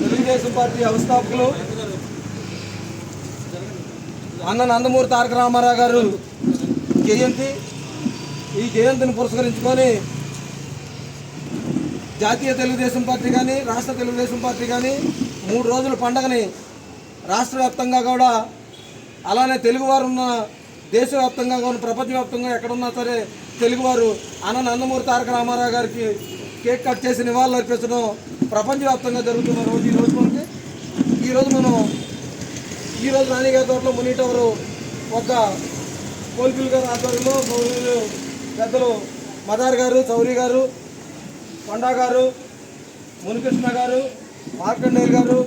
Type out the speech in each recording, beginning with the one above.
Telugu Desam party వ్యవస్థాపకులు అన్న నందమూరి తారక రామారావు గారు జయంతి ఈ జయంతిని పురస్కరించుకొని జాతీయ తెలుగుదేశం పార్టీ కానీ రాష్ట్ర తెలుగుదేశం పార్టీ కానీ మూడు రోజుల పండగని రాష్ట్ర వ్యాప్తంగా కూడా అలానే తెలుగువారు ఉన్న దేశవ్యాప్తంగా కానీ ప్రపంచవ్యాప్తంగా ఎక్కడున్నా సరే తెలుగువారు అన్న నందమూరి తారక రామారావు గారికి కేక్ కట్ చేసి నివాళులు అర్పించడం ప్రపంచవ్యాప్తంగా జరుగుతున్న రోజు ఈ రోజు మనకి. ఈరోజు మనం ఈరోజు రాణిగారి తోటలో మునిటవరు ఒక కోల్పిల్ గారు ఆధ్వర్యంలో పెద్దలు మదార్ గారు చౌరి గారు కొండా గారు మునికృష్ణ గారు మార్కండేయులు గారు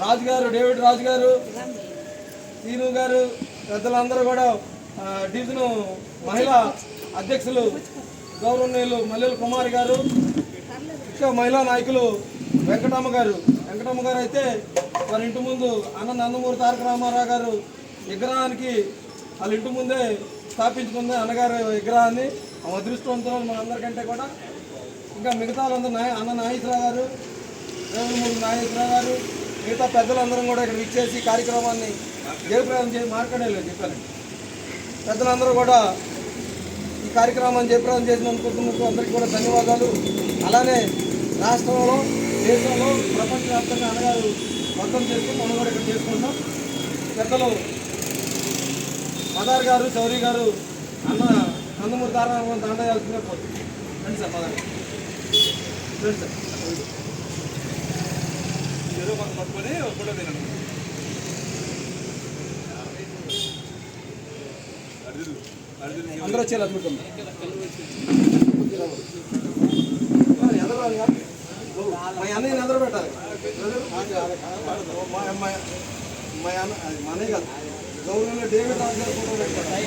రాజు గారు డేవిడ్ రాజు గారు సీను గారు పెద్దలందరూ కూడా ఆ, డివిజన్ మహిళా అధ్యక్షులు గౌరవనీయులు మల్లెల కుమారి గారు ఇంకా మహిళా నాయకులు వెంకటమ్మ గారు. వెంకటమ్మ గారు అయితే వారి ఇంటి ముందు అన్న నందమూరి తారక రామారావు గారు విగ్రహానికి వాళ్ళ ఇంటి ముందే స్థాపించుకుంది అన్నగారు విగ్రహాన్ని. ఆ అదృష్టవంతులు మనందరికంటే కూడా. ఇంకా మిగతా వాళ్ళందరూ నాయ అన్న నాగేశ్వరరావు గారు రేవులమూడి నాగేశ్వరరావు గారు మిగతా పెద్దలందరం కూడా ఇక్కడ విచ్చేసి కార్యక్రమాన్ని జయప్రదం చేసి మాట్లాడలేదు చెప్పారండి. పెద్దలందరూ కూడా కార్యక్రమాన్ని జయప్రదం చేసినందుకు అందరికీ కూడా ధన్యవాదాలు. అలానే రాష్ట్రంలో దేశంలో ప్రపంచవ్యాప్తంగా అన్నగారు మొత్తం చేస్తూ మనం కూడా ఇక్కడ చేసుకుంటాం పెద్దలు మదార్ గారు చౌరీ గారు అన్న నందమూరి తారారామన్ దండయాల్సిందే పోతుంది. రండి సార్ మదార్ గారు. రండి సార్. ఏదో కొంత పట్టుకొని ఒకటే అందరూ వచ్చేలా చూద్దాం. మా అన్నయ్య ఎదురు పెట్టాలి మా అన్న మా అన్నయ్య కాదు. గౌరవంలో డేవిడ్ రాజు గారు ఫోటో పెట్టాలి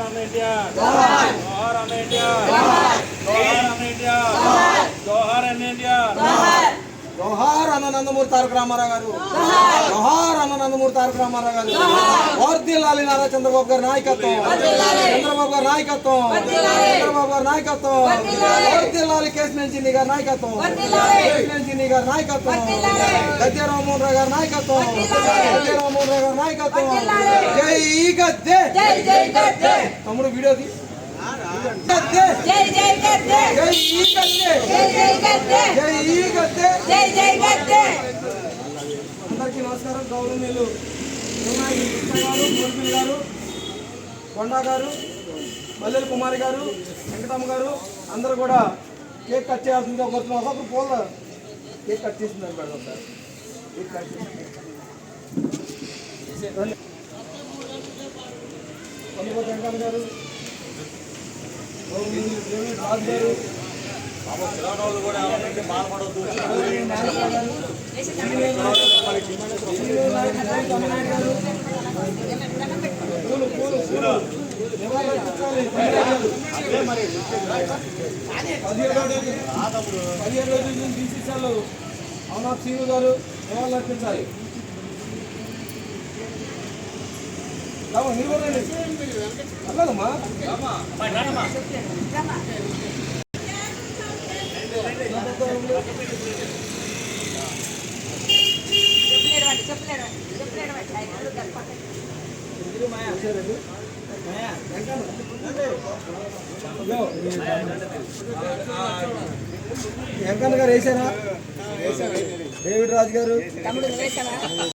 అన్న ఇండియా. ఇండియా. ఇండియా. జోహార్ అన్న నందమూరి తారక రామారావు గారు. జోహార్. అన్న నందమూరి తారక రామారావు గారు. వర్దిల్లాలి నారా చంద్రబాబు గారి నాయకత్వం. చంద్రబాబు గారి నాయకత్వం. చంద్రబాబు గారి నాయకత్వం. వర్దిల్లాలి. కేశినేంచిని గారి నాయకత్వం. కేశినేంచిని గారి నాయకత్వం. గద్దె రామ్మోహన్ రావు గారి నాయకత్వం. గద్దె రామ్మోహన్ రావు గారి నాయకత్వం. జై గద్దె. తమ్ముడు వీడియోది జై జై గద్దే. జై గద్దె జై జై గద్దే. జై గద్దె జై జై గద్దే అందరికీ నమస్కారం. గౌరవనీయులు వినాయక గారు గోల్పిల్ గారు కొండా గారు మల్లెల కుమారి గారు వెంకటమ్మ గారు అందరూ కూడా కేక్ కట్ చేయాల్సిందిగా కోరుతున్నాం. అసలు పోల కేక్ కట్ చేసిందని పెడదాం సార్. కేక్ కట్ చేసి రండి. గారు గౌరవనీయులు దేవి రాజు గారు తెలంగాణలో కూడా ఎవరికైతే పూలు పూలు పదిహేడు రోజుల నుంచి బీసీసీలు అవునా సీను గారు ఎవరు లక్షించాలి వెంకన్న గారు వేసారా డేవిడ్ రాజు గారు.